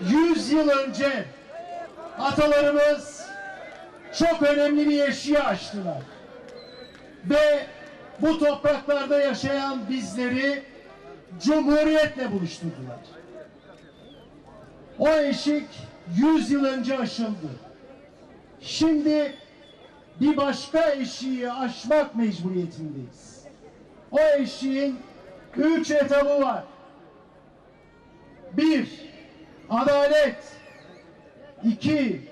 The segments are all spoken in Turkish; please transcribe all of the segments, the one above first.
100 yıl önce atalarımız çok önemli bir eşiği aştılar. Ve bu topraklarda yaşayan bizleri Cumhuriyetle buluşturdular. O eşik 100 yıl önce aşıldı. Şimdi bir başka eşiği aşmak mecburiyetindeyiz. O eşiğin üç etabı var. Bir, adalet. iki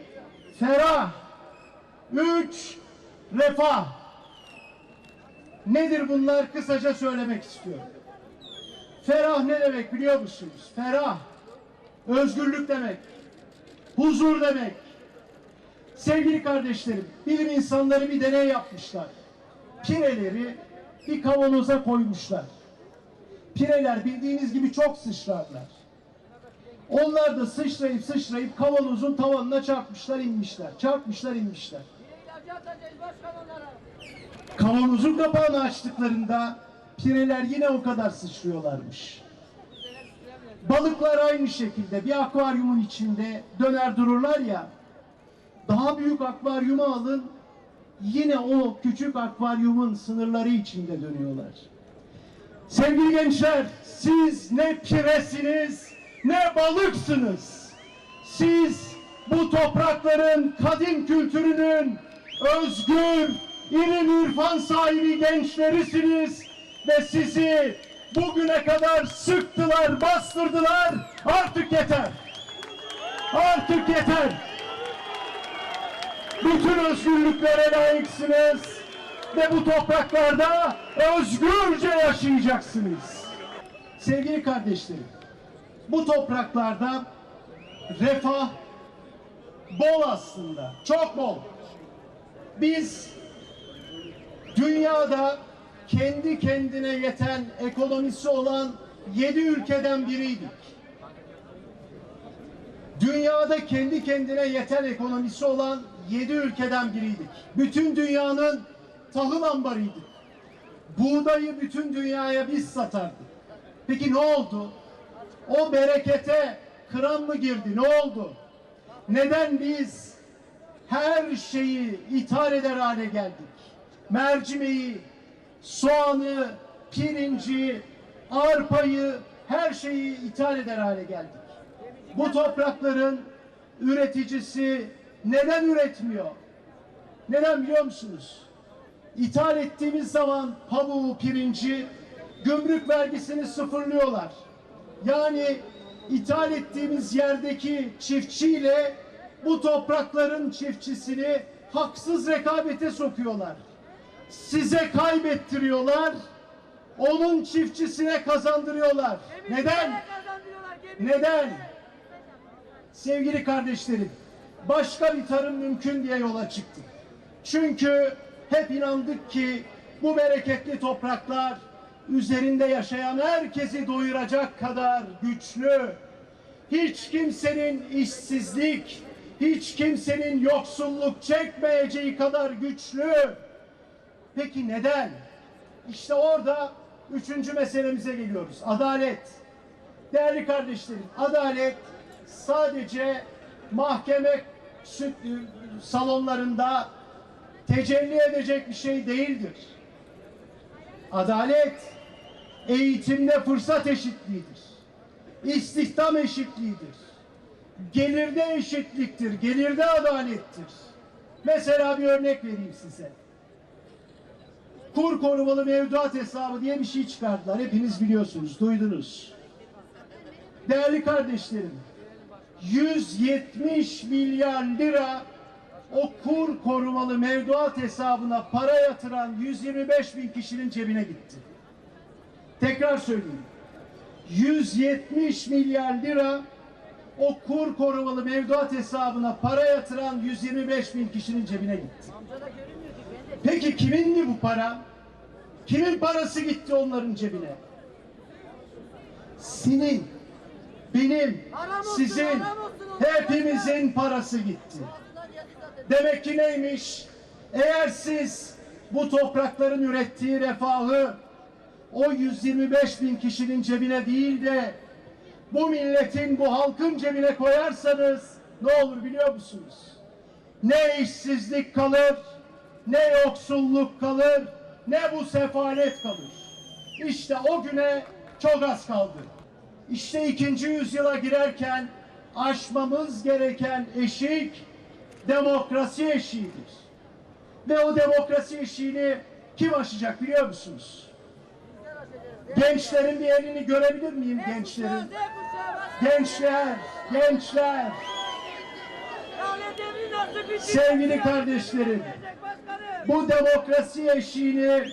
ferah. Üç, refah. Nedir bunlar? Kısaca söylemek istiyorum. Ferah ne demek biliyor musunuz? Ferah, özgürlük demek, huzur demek. Sevgili kardeşlerim, bilim insanları bir deney yapmışlar. Pireleri bir kavanoza koymuşlar. Pireler bildiğiniz gibi çok sıçrarlar. Onlar da sıçrayıp sıçrayıp kavanozun tavanına çarpmışlar inmişler. Çarpmışlar inmişler. Kavanozun kapağını açtıklarında pireler yine o kadar sıçrıyorlarmış. Balıklar aynı şekilde bir akvaryumun içinde döner dururlar ya. Daha büyük akvaryuma alın yine o küçük akvaryumun sınırları içinde dönüyorlar. Sevgili gençler siz ne piresiniz ne balıksınız. Siz bu toprakların kadim kültürünün özgür, ilim irfan sahibi gençlerisiniz ve sizi bugüne kadar sıktılar, bastırdılar. Artık yeter. Artık yeter. Bütün özgürlüklere layıksınız ve bu topraklarda özgürce yaşayacaksınız. Sevgili kardeşlerim, bu topraklarda refah bol aslında, çok bol. Biz dünyada kendi kendine yeten ekonomisi olan yedi ülkeden biriydik. Dünyada kendi kendine yeten ekonomisi olan yedi ülkeden biriydik. Bütün dünyanın tahıl ambarıydık. Buğdayı bütün dünyaya biz satardık. Peki ne oldu? O berekete kıran mı girdi? Ne oldu? Neden biz her şeyi ithal eder hale geldik? Mercimeği, soğanı, pirinci, arpayı, her şeyi ithal eder hale geldik. Bu toprakların üreticisi neden üretmiyor? Neden biliyor musunuz? İthal ettiğimiz zaman pamuğu, pirinci, gümrük vergisini sıfırlıyorlar. Yani ithal ettiğimiz yerdeki çiftçiyle bu toprakların çiftçisini haksız rekabete sokuyorlar. Size kaybettiriyorlar, onun çiftçisine kazandırıyorlar. Gemi Neden? kazandırıyorlar, Neden? Sevgili kardeşlerim, başka bir tarım mümkün diye yola çıktık. Çünkü hep inandık ki bu bereketli topraklar üzerinde yaşayan herkesi doyuracak kadar güçlü. Hiç kimsenin işsizlik, hiç kimsenin yoksulluk çekmeyeceği kadar güçlü. Peki neden? İşte orada üçüncü meselemize geliyoruz. Adalet. Değerli kardeşlerim, adalet sadece mahkeme salonlarında tecelli edecek bir şey değildir. Adalet eğitimde fırsat eşitliğidir. İstihdam eşitliğidir. Gelirde eşitliktir, gelirde adalettir. Mesela bir örnek vereyim size. Kur korumalı mevduat hesabı diye bir şey çıkardılar. Hepiniz biliyorsunuz, duydunuz. Değerli kardeşlerim, 170 milyar lira o kur korumalı mevduat hesabına para yatıran 125 bin kişinin cebine gitti. Tekrar söyleyeyim. 170 milyar lira o kur korumalı mevduat hesabına para yatıran 125 bin kişinin cebine gitti. Peki kimindi bu para? Kimin parası gitti onların cebine? Senin, benim, sizin, hepimizin parası gitti. zaten. Demek ki neymiş? Eğer siz bu toprakların ürettiği refahı o 125 bin kişinin cebine değil de bu milletin, bu halkın cebine koyarsanız ne olur biliyor musunuz? Ne işsizlik kalır, ne yoksulluk kalır, ne bu sefalet kalır. İşte o güne çok az kaldı. İşte ikinci yüzyıla girerken aşmamız gereken eşik demokrasi eşiğidir. Ve o demokrasi eşiğini kim aşacak biliyor musunuz? Gençlerin bir elini görebilir miyim gençlerin? Gençler, gençler, bitecek? sevgili kardeşlerim, bu demokrasi eşiğini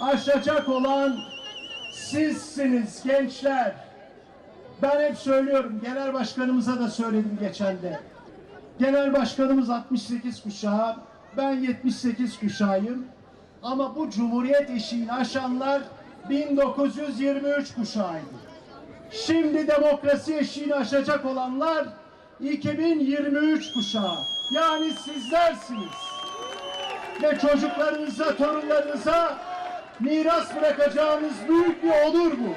aşacak olan sizsiniz gençler. Ben hep söylüyorum, genel başkanımıza da söyledim geçen de. Genel başkanımız 68 kuşağı, ben 78 kuşağıyım. Ama bu cumhuriyet eşiğini aşanlar 1923 kuşağıydı. Şimdi demokrasi eşiğini aşacak olanlar 2023 kuşağı. Yani sizlersiniz ve çocuklarınıza, torunlarınıza miras bırakacağınız büyük bir onur bu.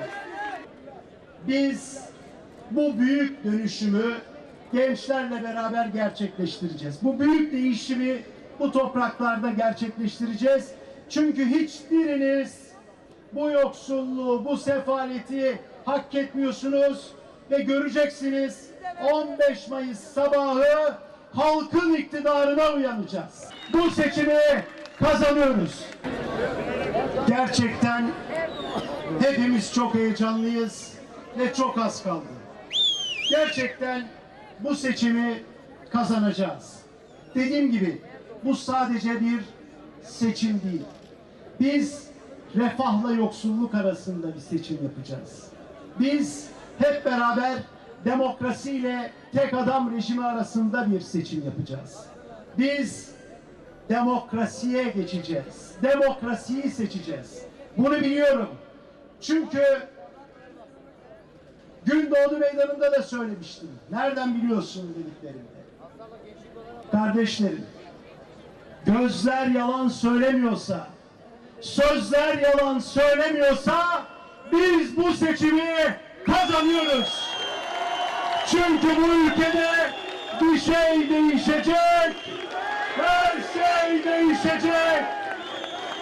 Biz bu büyük dönüşümü gençlerle beraber gerçekleştireceğiz. Bu büyük değişimi bu topraklarda gerçekleştireceğiz. Çünkü hiçbiriniz bu yoksulluğu, bu sefaleti hak etmiyorsunuz ve göreceksiniz 15 Mayıs sabahı halkın iktidarına uyanacağız. Bu seçimi kazanıyoruz. Gerçekten hepimiz çok heyecanlıyız ve çok az kaldı. Gerçekten bu seçimi kazanacağız. Dediğim gibi bu sadece bir seçim değil. Biz refahla yoksulluk arasında bir seçim yapacağız. Biz hep beraber demokrasiyle tek adam rejimi arasında bir seçim yapacağız. Biz demokrasiye geçeceğiz. Demokrasiyi seçeceğiz. Bunu biliyorum. Çünkü Gündoğdu Meydanı'nda da söylemiştim. Nereden biliyorsun dediklerinde. Kardeşlerim, gözler yalan söylemiyorsa, sözler yalan söylemiyorsa biz bu seçimi kazanıyoruz. Çünkü bu ülkede bir şey değişecek. Her şey değişecek.